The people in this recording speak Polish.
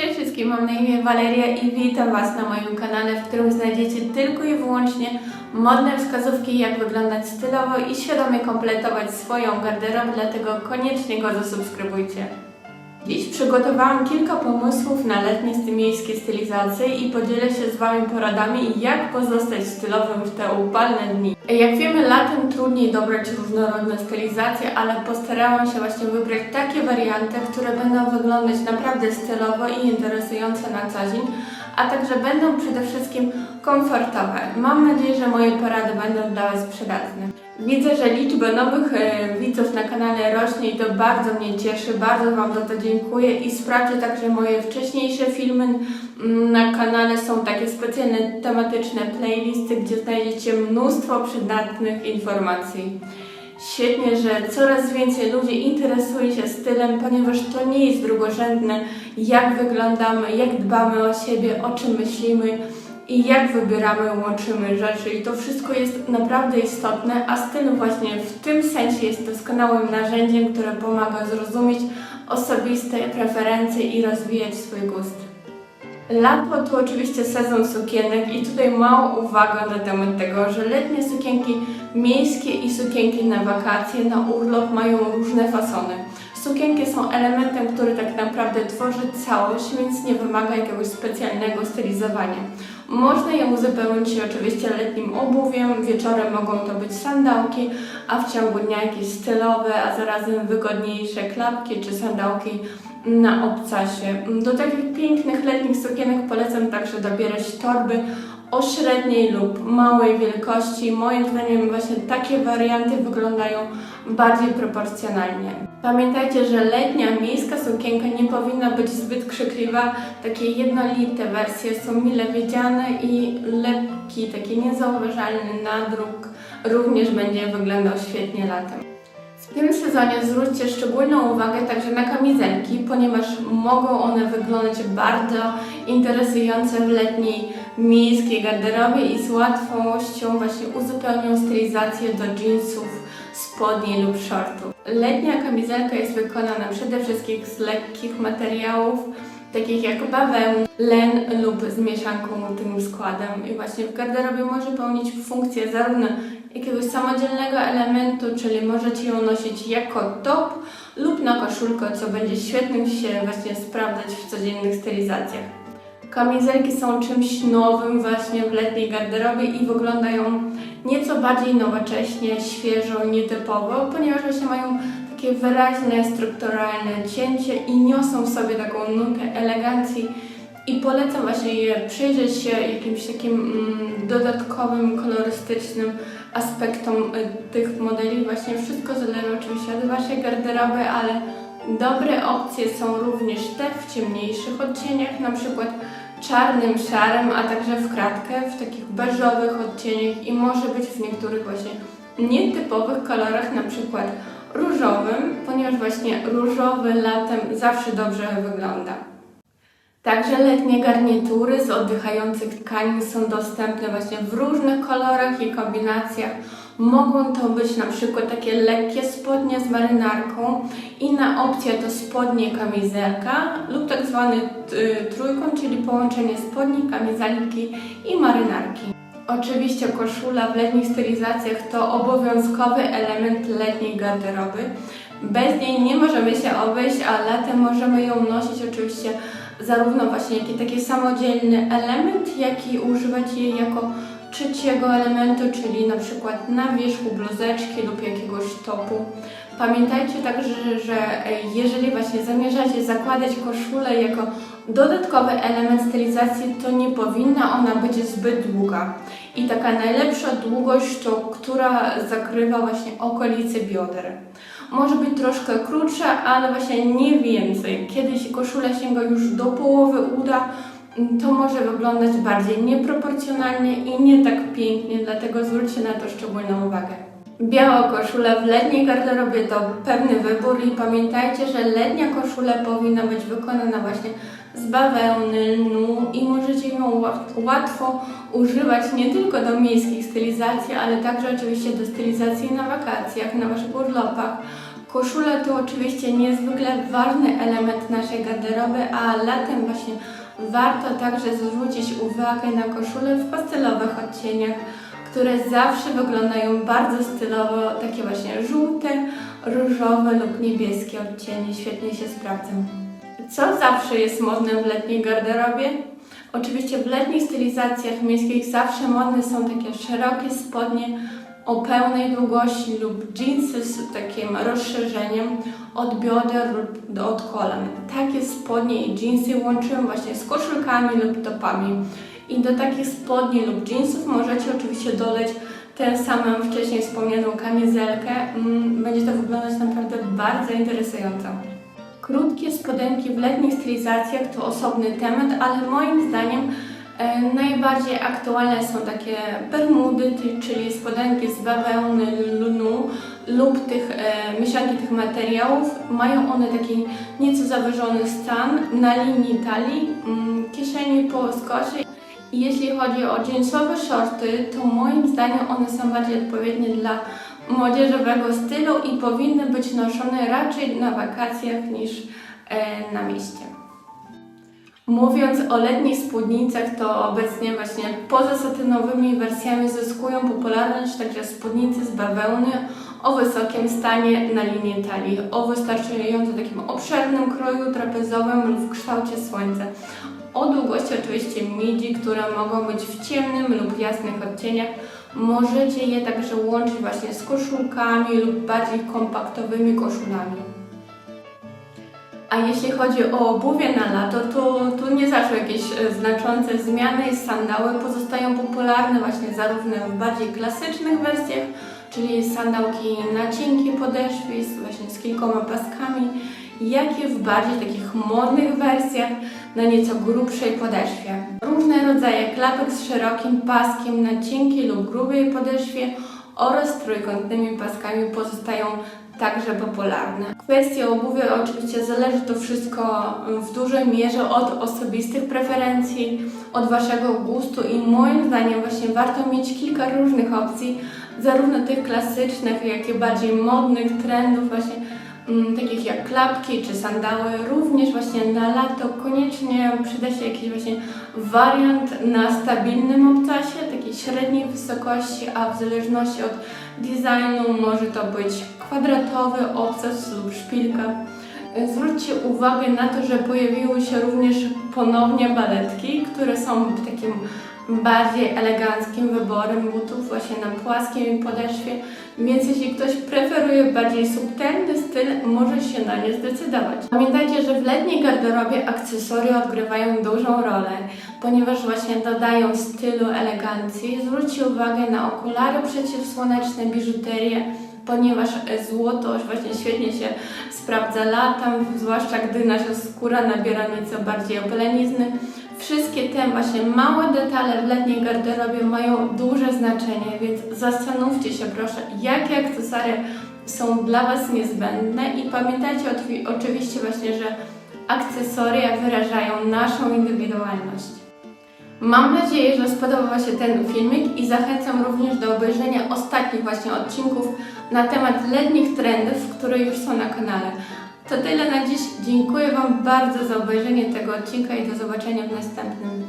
Cześć wszystkim, mam na imię Waleria i witam Was na moim kanale, w którym znajdziecie tylko i wyłącznie modne wskazówki, jak wyglądać stylowo i świadomie kompletować swoją garderobę, dlatego koniecznie go zasubskrybujcie. Dziś przygotowałam kilka pomysłów na letnie miejskie stylizacje i podzielę się z Wami poradami, jak pozostać stylowym w te upalne dni. Jak wiemy, latem trudniej dobrać różnorodne stylizacje, ale postarałam się właśnie wybrać takie warianty, które będą wyglądać naprawdę stylowo i interesujące na co dzień, a także będą przede wszystkim komfortowe. Mam nadzieję, że moje porady będą dla Was przydatne. Widzę, że liczba nowych e, widzów na kanale rośnie i to bardzo mnie cieszy, bardzo Wam za to dziękuję i sprawdźcie także moje wcześniejsze filmy mm, na kanale. Są takie specjalne tematyczne playlisty, gdzie znajdziecie mnóstwo przydatnych informacji. Świetnie, że coraz więcej ludzi interesuje się stylem, ponieważ to nie jest drugorzędne, jak wyglądamy, jak dbamy o siebie, o czym myślimy i jak wybieramy, łączymy rzeczy. I to wszystko jest naprawdę istotne, a styl właśnie w tym sensie jest doskonałym narzędziem, które pomaga zrozumieć osobiste preferencje i rozwijać swój gust. Lato to oczywiście sezon sukienek i tutaj mała uwaga na temat tego, że letnie sukienki miejskie i sukienki na wakacje, na urlop mają różne fasony. Sukienki są elementem, który tak naprawdę tworzy całość, więc nie wymaga jakiegoś specjalnego stylizowania. Można je uzupełnić oczywiście letnim obuwiem, wieczorem mogą to być sandałki, a w ciągu dnia jakieś stylowe, a zarazem wygodniejsze klapki czy sandałki na obcasie. Do takich pięknych letnich sukienek polecam także dobierać torby o średniej lub małej wielkości. Moim zdaniem właśnie takie warianty wyglądają bardziej proporcjonalnie. Pamiętajcie, że letnia miejska sukienka nie powinna być zbyt krzykliwa. Takie jednolite wersje są mile widziane i lekki, taki niezauważalny nadruk również będzie wyglądał świetnie latem. W tym sezonie zwróćcie szczególną uwagę także na kamizelki, ponieważ mogą one wyglądać bardzo interesujące w letniej miejskiej garderobie i z łatwością właśnie uzupełnią stylizację do jeansów, spodni lub shortów. Letnia kamizelka jest wykonana przede wszystkim z lekkich materiałów, takich jak bawełna, len lub z mieszanką tym składem. I właśnie w garderobie może pełnić funkcję zarówno jakiegoś samodzielnego elementu, czyli możecie ją nosić jako top lub na koszulkę, co będzie świetnym się właśnie sprawdzać w codziennych stylizacjach. Kamizelki są czymś nowym właśnie w letniej garderobie i wyglądają nieco bardziej nowocześnie, świeżo, nietypowo, ponieważ właśnie mają takie wyraźne, strukturalne cięcie i niosą w sobie taką nutę elegancji i polecam właśnie je przyjrzeć się jakimś takim mm, dodatkowym, kolorystycznym aspektom y, tych modeli. Właśnie wszystko zależy oczywiście od Waszej garderoby, ale dobre opcje są również te w ciemniejszych odcieniach, na przykład czarnym, szarym, a także w kratkę, w takich beżowych odcieniach i może być w niektórych właśnie nietypowych kolorach, na przykład różowym, ponieważ właśnie różowy latem zawsze dobrze wygląda. Także letnie garnitury z oddychających tkanin są dostępne właśnie w różnych kolorach i kombinacjach. Mogą to być na przykład takie lekkie spodnie z marynarką. Inna opcja to spodnie kamizelka lub tak zwany y, trójkąt, czyli połączenie spodni, kamizelki i marynarki. Oczywiście koszula w letnich stylizacjach to obowiązkowy element letniej garderoby. Bez niej nie możemy się obejść, a latem możemy ją nosić oczywiście zarówno właśnie jako taki samodzielny element, jak i używać jej jako trzeciego elementu, czyli na przykład na wierzchu bluzeczki lub jakiegoś topu. Pamiętajcie także, że jeżeli właśnie zamierzacie zakładać koszulę jako dodatkowy element stylizacji, to nie powinna ona być zbyt długa. I taka najlepsza długość to, która zakrywa właśnie okolice bioder. Może być troszkę krótsza, ale właśnie nie więcej. Kiedy się koszula sięga już do połowy uda, to może wyglądać bardziej nieproporcjonalnie i nie tak pięknie, dlatego zwróćcie na to szczególną uwagę. Biała koszula w letniej garderobie to pewny wybór i pamiętajcie, że letnia koszula powinna być wykonana właśnie z bawełny, lnu i możecie ją łat- łatwo używać nie tylko do miejskich stylizacji, ale także oczywiście do stylizacji na wakacjach, na waszych urlopach, Koszula to oczywiście niezwykle ważny element naszej garderoby, a latem właśnie warto także zwrócić uwagę na koszule w pastelowych odcieniach, które zawsze wyglądają bardzo stylowo, takie właśnie żółte, różowe lub niebieskie odcienie, świetnie się sprawdzą. Co zawsze jest modne w letniej garderobie? Oczywiście w letnich stylizacjach miejskich zawsze modne są takie szerokie spodnie o pełnej długości lub jeansy z takim rozszerzeniem od bioder lub od kolan. Takie spodnie i jeansy łączymy właśnie z koszulkami lub topami. I do takich spodni lub jeansów możecie oczywiście dodać tę samą wcześniej wspomnianą kamizelkę. Mm, Będzie to wyglądać naprawdę bardzo interesująco. Krótkie spodenki w letnich stylizacjach to osobny temat, ale moim zdaniem e, najbardziej aktualne są takie bermudy, czyli spodenki z bawełny, lnu lub tych e, mieszanki tych materiałów. Mają one taki nieco zawyżony stan na linii talii, mm, kieszeni po skosie. Jeśli chodzi o jeansowe shorty, to moim zdaniem one są bardziej odpowiednie dla młodzieżowego stylu i powinny być noszone raczej na wakacjach niż e, na mieście. Mówiąc o letnich spódnicach, to obecnie właśnie poza satynowymi wersjami zyskują popularność także spódnice z bawełny o wysokim stanie na linii talii, o wystarczająco takim obszernym kroju trapezowym lub w kształcie słońca. O długości oczywiście midi, które mogą być w ciemnym lub jasnych odcieniach. Możecie je także łączyć właśnie z koszulkami lub bardziej kompaktowymi koszulami. A jeśli chodzi o obuwie na lato, to tu nie zaszły jakieś e, znaczące zmiany. Sandały pozostają popularne właśnie zarówno w bardziej klasycznych wersjach, czyli sandałki na cienkiej podeszwie, właśnie z kilkoma paskami, jak i w bardziej takich modnych wersjach na nieco grubszej podeszwie. Różne rodzaje klapek z szerokim paskiem na cienkiej lub grubej podeszwie oraz trójkątnymi paskami pozostają także popularne. Kwestia obuwia oczywiście zależy to wszystko w dużej mierze od osobistych preferencji, od Waszego gustu i moim zdaniem właśnie warto mieć kilka różnych opcji, zarówno tych klasycznych, jak i bardziej modnych trendów właśnie takich jak klapki czy sandały, również właśnie na lato koniecznie przyda się jakiś właśnie wariant na stabilnym obcasie, takiej średniej wysokości, a w zależności od designu może to być kwadratowy obcas lub szpilka. Zwróćcie uwagę na to, że pojawiły się również ponownie baletki, które są takim bardziej eleganckim wyborem butów właśnie na płaskiej podeszwie, więc jeśli ktoś preferuje bardziej subtelny styl, może się na nie zdecydować. Pamiętajcie, że w letniej garderobie akcesoria odgrywają dużą rolę, ponieważ właśnie dodają stylu, elegancji. Zwróćcie uwagę na okulary przeciwsłoneczne, biżuterię, ponieważ złoto właśnie świetnie się sprawdza latem, zwłaszcza gdy nasza skóra nabiera nieco bardziej opelenizny. Wszystkie te właśnie małe detale w letniej garderobie mają duże znaczenie, więc zastanówcie się proszę, jakie akcesoria są dla Was niezbędne i pamiętajcie oczywiście właśnie, że akcesoria wyrażają naszą indywidualność. Mam nadzieję, że spodobał się ten filmik i zachęcam również do obejrzenia ostatnich właśnie odcinków na temat letnich trendów, które już są na kanale. To tyle na dziś. Dziękuję Wam bardzo za obejrzenie tego odcinka i do zobaczenia w następnym.